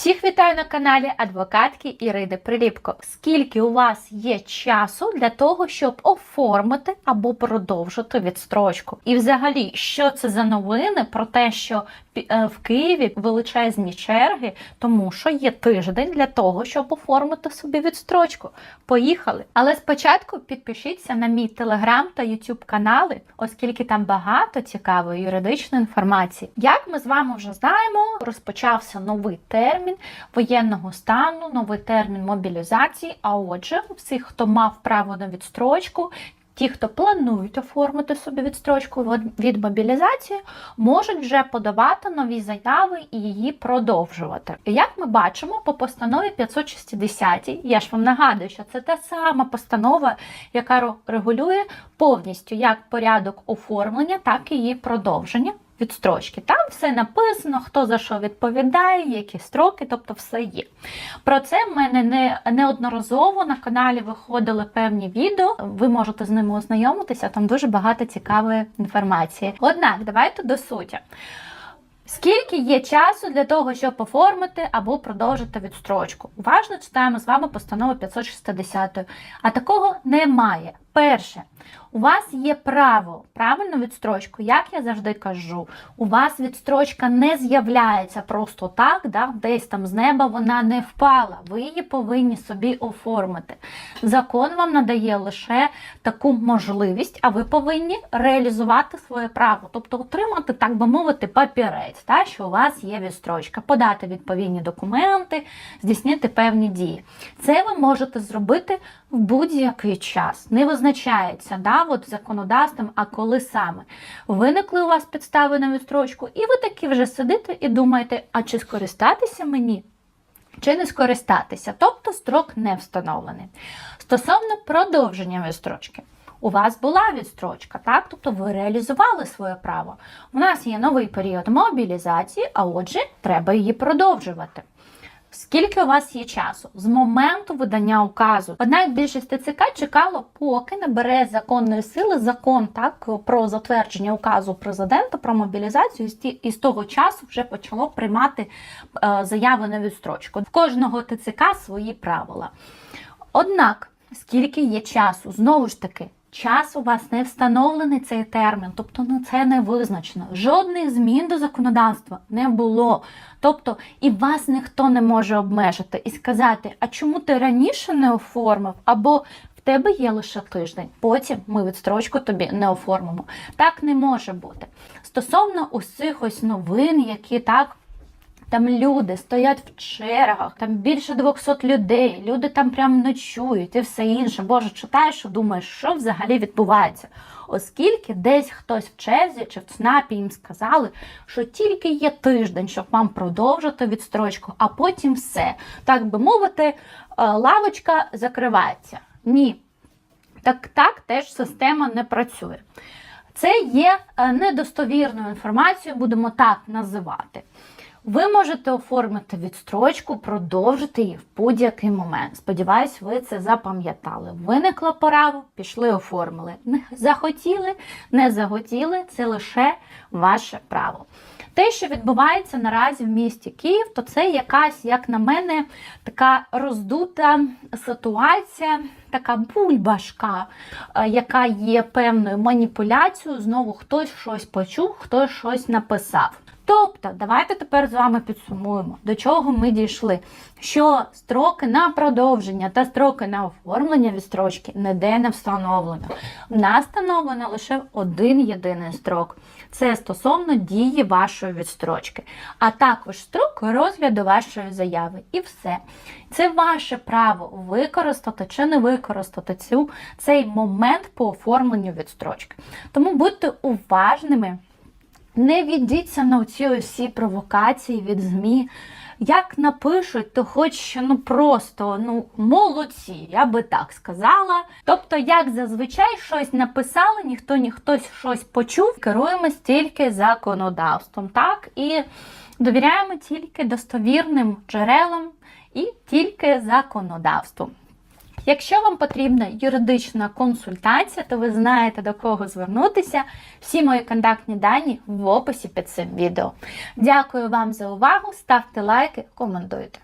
Всіх вітаю на каналі адвокатки Ірини Приліпко. Скільки у вас є часу для того, щоб оформити або продовжити відстрочку? І взагалі, що це за новини про те, що е, в Києві величезні черги, тому що є тиждень для того, щоб оформити собі відстрочку. Поїхали! Але спочатку підпишіться на мій телеграм та ютуб канали, оскільки там багато цікавої юридичної інформації. Як ми з вами вже знаємо, розпочався новий термін воєнного стану, новий термін мобілізації. А отже, всіх, хто мав право на відстрочку. Ті, хто планують оформити собі відстрочку від- від мобілізації, можуть вже подавати нові заяви і її продовжувати. І Як ми бачимо по постанові 560, я ж вам нагадую, що це та сама постанова, яка регулює повністю як порядок оформлення, так і її продовження. Відстрочки. Там все написано, хто за що відповідає, які строки, тобто все є. Про це в мене не, неодноразово на каналі виходили певні відео. Ви можете з ними ознайомитися, там дуже багато цікавої інформації. Однак, давайте до суті. Скільки є часу для того, щоб оформити або продовжити відстрочку? Уважно читаємо з вами постанову 560. А такого немає. Перше, у вас є право, правильно відстрочку, як я завжди кажу, у вас відстрочка не з'являється просто так, да, десь там з неба вона не впала. Ви її повинні собі оформити. Закон вам надає лише таку можливість, а ви повинні реалізувати своє право, тобто отримати, так би мовити, папірець, та, що у вас є відстрочка, подати відповідні документи, здійснити певні дії. Це ви можете зробити в будь-який час. Не визначається да, от законодавством, а коли саме. Виникли у вас підстави на відстрочку, і ви таки вже сидите і думаєте, а чи скористатися мені? Чи не скористатися, тобто строк не встановлений. Стосовно продовження відстрочки. У вас була відстрочка, так? Тобто ви реалізували своє право. У нас є новий період мобілізації, а отже, треба її продовжувати. Скільки у вас є часу? З моменту видання указу. Однак більшість ТЦК чекало, поки набере законної сили закон так про затвердження указу президента про мобілізацію, і з того часу вже почало приймати е, заяви на відстрочку. В кожного ТЦК свої правила. Однак, скільки є часу, знову ж таки. Час у вас не встановлений цей термін, тобто ну, це не визначено. Жодних змін до законодавства не було. Тобто і вас ніхто не може обмежити і сказати, а чому ти раніше не оформив, або в тебе є лише тиждень, потім ми відстрочку тобі не оформимо. Так не може бути. Стосовно усіх новин, які так там люди стоять в чергах, там більше 200 людей, люди там прям ночують і все інше. Боже, читаєш і думаєш, що взагалі відбувається. Оскільки десь хтось в черзі чи в ЦНАПі їм сказали, що тільки є тиждень, щоб вам продовжити відстрочку, а потім все. Так би мовити, е, лавочка закривається. Ні. Так, так теж система не працює. Це є е, недостовірною інформацією, будемо так називати. Ви можете оформити відстрочку, продовжити її в будь-який момент. Сподіваюсь, ви це запам'ятали. Виникло право, пішли, оформили. Не захотіли, не захотіли, це лише ваше право. Те, що відбувається наразі в місті Київ, то це якась, як на мене, така роздута ситуація, така бульбашка, е, яка є певною маніпуляцією. Знову хтось щось почув, хтось щось написав. Тобто, давайте тепер з вами підсумуємо, до чого ми дійшли. Що строки на продовження та строки на оформлення відстрочки ніде не встановлено. В нас встановлено лише один єдиний строк. Це стосовно дії вашої відстрочки, а також строк розгляду вашої заяви. І все. Це ваше право використати чи не використати цю, цей момент по оформленню відстрочки. Тому будьте уважними. Не віддіться на ці усі провокації від ЗМІ. Як напишуть, то хоч ну просто ну молодці, я би так сказала. Тобто, як зазвичай щось написали, ніхто ні хтось щось почув, керуємось тільки законодавством, так і довіряємо тільки достовірним джерелам і тільки законодавству. Якщо вам потрібна юридична консультація, то ви знаєте до кого звернутися. Всі мої контактні дані в описі під цим відео. Дякую вам за увагу. Ставте лайки, коментуйте.